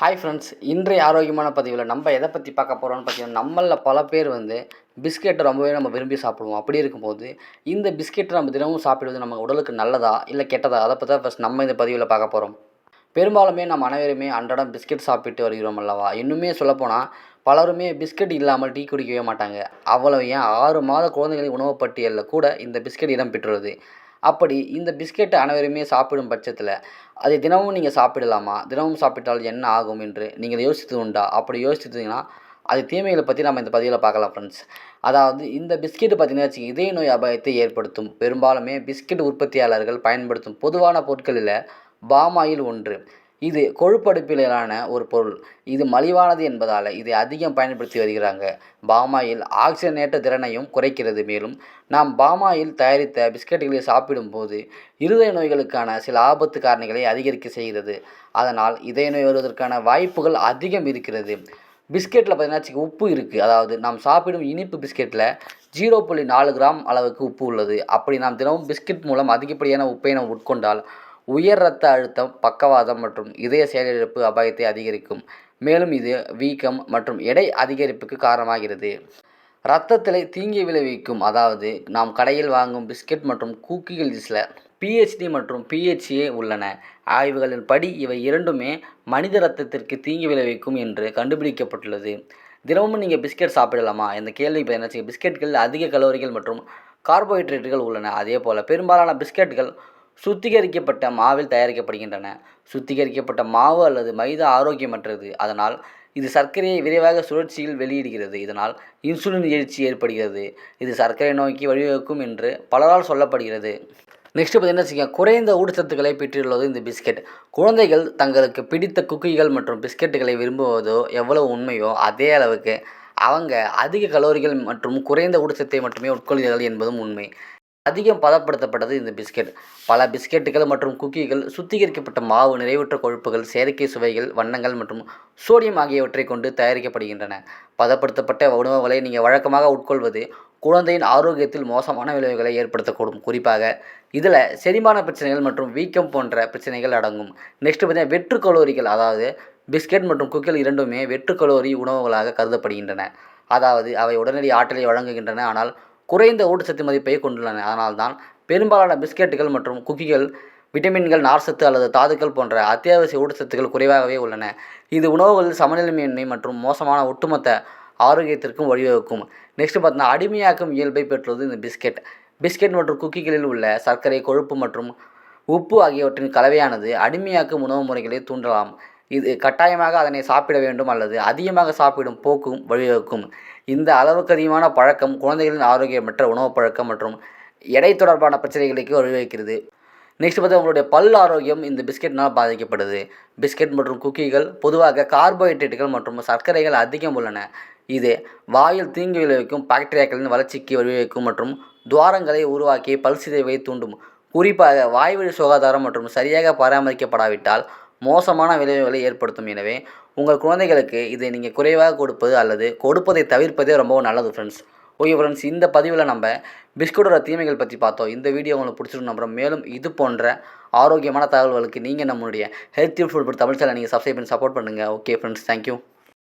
Hi friends இன்றைய ஆரோக்கியமான பதிவில் நம்ம எதை பற்றி பார்க்க போகிறோம்னு பார்த்தீங்கன்னா நம்மளில் பல பேர் வந்து பிஸ்கெட்டை ரொம்பவே நம்ம விரும்பி சாப்பிடுவோம். அப்படி இருக்கும்போது இந்த பிஸ்கெட்டை நம்ம தினமும் சாப்பிடுவது நம்ம உடலுக்கு நல்லதா இல்லை கெட்டதா? அதை பற்றி தான் ஃபஸ்ட் நம்ம இந்த பதிவில் பார்க்க போகிறோம் பெரும்பாலுமே நம்ம அனைவருமே அன்றாடம் பிஸ்கெட் சாப்பிட்டு வருகிறோம் அல்லவா? இன்னுமே சொல்லப்போனால் பலருமே பிஸ்கெட் இல்லாமல் டீ குடிக்கவே மாட்டாங்க. அவ்வளவு ஏன்? ஆறு மாத குழந்தைகளின் உணவு பட்டியலில் கூட இந்த பிஸ்கெட் இடம் பெற்றுள்ளது. அப்படி இந்த பிஸ்கெட்டை அனைவருமே சாப்பிடும் பட்சத்தில் அதை தினமும் நீங்கள் சாப்பிடலாமா? தினமும் சாப்பிட்டால் என்ன ஆகும் என்று நீங்கள் யோசித்தது உண்டா? அப்படி யோசித்தீங்கன்னா அது தீமைகளை பற்றி நம்ம இந்த பதிவில் பார்க்கலாம் ஃப்ரெண்ட்ஸ் அதாவது இந்த பிஸ்கெட் பார்த்தீங்கன்னா இதய நோய் அபாயத்தை ஏற்படுத்தும். பெரும்பாலுமே பிஸ்கெட் உற்பத்தியாளர்கள் பயன்படுத்தும் பொதுவான பொருட்களில் பாமாயில் ஒன்று. இது கொழுப்படுப்பிலான ஒரு பொருள். இது மலிவானது என்பதால் இதை அதிகம் பயன்படுத்தி வருகிறாங்க. பாமாயில் ஆக்சிஜனேற்ற திறனையும் குறைக்கிறது. மேலும் நாம் பாமாயில் தயாரித்த பிஸ்கெட்டுகளை சாப்பிடும்போது இருதய நோய்களுக்கான சில ஆபத்து காரணிகளை அதிகரிக்க செய்கிறது. அதனால் இதய நோய் வருவதற்கான வாய்ப்புகள் அதிகம் இருக்கிறது. பிஸ்கெட்டில் பார்த்தீங்கன்னா உப்பு இருக்குது அதாவது நாம் சாப்பிடும் இனிப்பு பிஸ்கெட்டில் ஜீரோ புள்ளி நாலு கிராம் அளவுக்கு உப்பு உள்ளது. அப்படி நாம் தினமும் பிஸ்கெட் மூலம் அதிகப்படியான உப்பை நாம் உட்கொண்டால் உயர் இரத்த அழுத்தம் பக்கவாதம் மற்றும் இதய செயலிழப்பு அபாயத்தை அதிகரிக்கும். மேலும் இது வீக்கம் மற்றும் எடை அதிகரிப்புக்கு காரணமாகிறது. இரத்தத்தில் தீங்கி விளைவிக்கும் அதாவது நாம் கடையில் வாங்கும் பிஸ்கெட் மற்றும் குக்கீகளில் பிஹெச்டி மற்றும் பிஹெச்ஏ உள்ளன. ஆய்வுகளின் படி இவை இரண்டுமே மனித இரத்தத்திற்கு தீங்கி விளைவிக்கும் என்று கண்டுபிடிக்கப்பட்டுள்ளது. தினமும் நீங்கள் பிஸ்கெட் சாப்பிடலாமா? இந்த கேள்வி இப்போ என்ன பிஸ்கெட்களில் அதிக கலோரிகள் மற்றும் கார்போஹைட்ரேட்டுகள் உள்ளன. அதே போல் பெரும்பாலான பிஸ்கெட்டுகள் சுத்திகரிக்கப்பட்ட மாவில் தயாரிக்கப்படுகின்றன. சுத்திகரிக்கப்பட்ட மாவு அல்லது மைதா ஆரோக்கியமற்றது. அதனால் இது சர்க்கரையை விரைவாக சுழற்சியில் வெளியிடுகிறது. இதனால் இன்சுலின் எழுச்சி ஏற்படுகிறது. இது சர்க்கரை நோய்க்கு வழிவகுக்கும் என்று பலரால் சொல்லப்படுகிறது. நெக்ஸ்ட் பார்த்தீங்கன்னா வச்சுக்கோங்க குறைந்த ஊட்டச்சத்துக்களை பெற்றுள்ளது இந்த பிஸ்கெட். குழந்தைகள் தங்களுக்கு பிடித்த குக்கீகள் மற்றும் பிஸ்கெட்டுகளை விரும்புவதோ எவ்வளவு உண்மையோ அதே அளவுக்கு அவங்க அதிக கலோரிகள் மற்றும் குறைந்த ஊட்டச்சத்தை மட்டுமே உட்கொள்கிறார்கள் என்பதும் உண்மை. அதிகம் பதப்படுத்தப்பட்டது இந்த பிஸ்கெட். பல பிஸ்கெட்டுகள் மற்றும் குக்கீகள் சுத்திகரிக்கப்பட்ட மாவு நிறைவுற்ற கொழுப்புகள் செயற்கை சுவைகள் வண்ணங்கள் மற்றும் சோடியம் ஆகியவற்றை கொண்டு தயாரிக்கப்படுகின்றன. பதப்படுத்தப்பட்ட உணவுகளை நீங்கள் வழக்கமாக உட்கொள்வது குழந்தையின் ஆரோக்கியத்தில் மோசமான விளைவுகளை ஏற்படுத்தக்கூடும். குறிப்பாக இதில் செரிமான பிரச்சனைகள் மற்றும் வீக்கம் போன்ற பிரச்சனைகள் அடங்கும். நெக்ஸ்ட் பார்த்தீங்கன்னா வெற்று கலோரிகள் அதாவது பிஸ்கெட் மற்றும் குக்கிகள் இரண்டுமே வெற்று கலோரி உணவுகளாக கருதப்படுகின்றன. அதாவது அவை உடனடி ஆற்றலை வழங்குகின்றன ஆனால் குறைந்த ஊட்டச்சத்து மதிப்பை கொண்டுள்ளன. அதனால்தான் பெரும்பாலான பிஸ்கெட்டுகள் மற்றும் குக்கிகள் விட்டமின்கள் நார்சத்து அல்லது தாதுக்கள் போன்ற அத்தியாவசிய ஊட்டச்சத்துக்கள் குறைவாகவே உள்ளன. இது உணவுகளில் சமநிலைமையின்மை மற்றும் மோசமான ஒட்டுமொத்த ஆரோக்கியத்திற்கும் வழிவகுக்கும். நெக்ஸ்ட் பார்த்தீங்கன்னா அடிமையாக்கும் இயல்பை பெற்றுள்ளது இந்த பிஸ்கெட். பிஸ்கெட் மற்றும் குக்கிகளில் உள்ள சர்க்கரை கொழுப்பு மற்றும் உப்பு ஆகியவற்றின் கலவையானது அடிமையாக்கும் உணவு முறைகளை தூண்டலாம். இது கட்டாயமாக அதனை சாப்பிட வேண்டும் அல்லது அதிகமாக சாப்பிடும் போக்கும் வழிவகுக்கும். இந்த அளவுக்கு அதிகமான பழக்கம் குழந்தைகளின் ஆரோக்கியமற்ற உணவு பழக்கம் மற்றும் எடை தொடர்பான பிரச்சனைகளுக்கு வழிவகுக்கிறது. நெக்ஸ்ட் பார்த்து உங்களுடைய பல் ஆரோக்கியம் இந்த பிஸ்கெட்னால் பாதிக்கப்படுது. பிஸ்கெட் மற்றும் குக்கீகள் பொதுவாக கார்போஹைட்ரேட்டுகள் மற்றும் சர்க்கரைகள் அதிகம் உள்ளன. இது வாயில் தீங்கு விளைவிக்கும் பாக்டீரியாக்களின் வளர்ச்சிக்கு வழிவகுக்கும் மற்றும் துவாரங்களை உருவாக்கி பல் சிதைவை தூண்டும். குறிப்பாக வாய்வழி சுகாதாரம் மற்றும் சரியாக பராமரிக்கப்படாவிட்டால் மோசமான விளைவுகளை ஏற்படுத்தும். எனவே உங்கள் குழந்தைகளுக்கு இதை நீங்கள் குறைவாக கொடுப்பது அல்லது கொடுப்பதை தவிர்ப்பதே ரொம்பவும் நல்லது ஃப்ரெண்ட்ஸ் ஓகே ஃப்ரெண்ட்ஸ் இந்த பதிவில் நம்ம பிஸ்கட்டோட தீமைகள் பற்றி பார்த்தோம். இந்த வீடியோ உங்களுக்கு பிடிச்சிருக்கும் நம்புறோம். மேலும் இது போன்ற ஆரோக்கியமான தகவல்களுக்கு நீங்கள் நம்மளுடைய ஹெல்த் ஃபுட் தமிழ் சேனல் நீங்கள் சப்ஸ்கிரைப் பண்ணி சப்போர்ட் பண்ணுங்கள் ஓகே ஃப்ரெண்ட்ஸ் தேங்க்யூ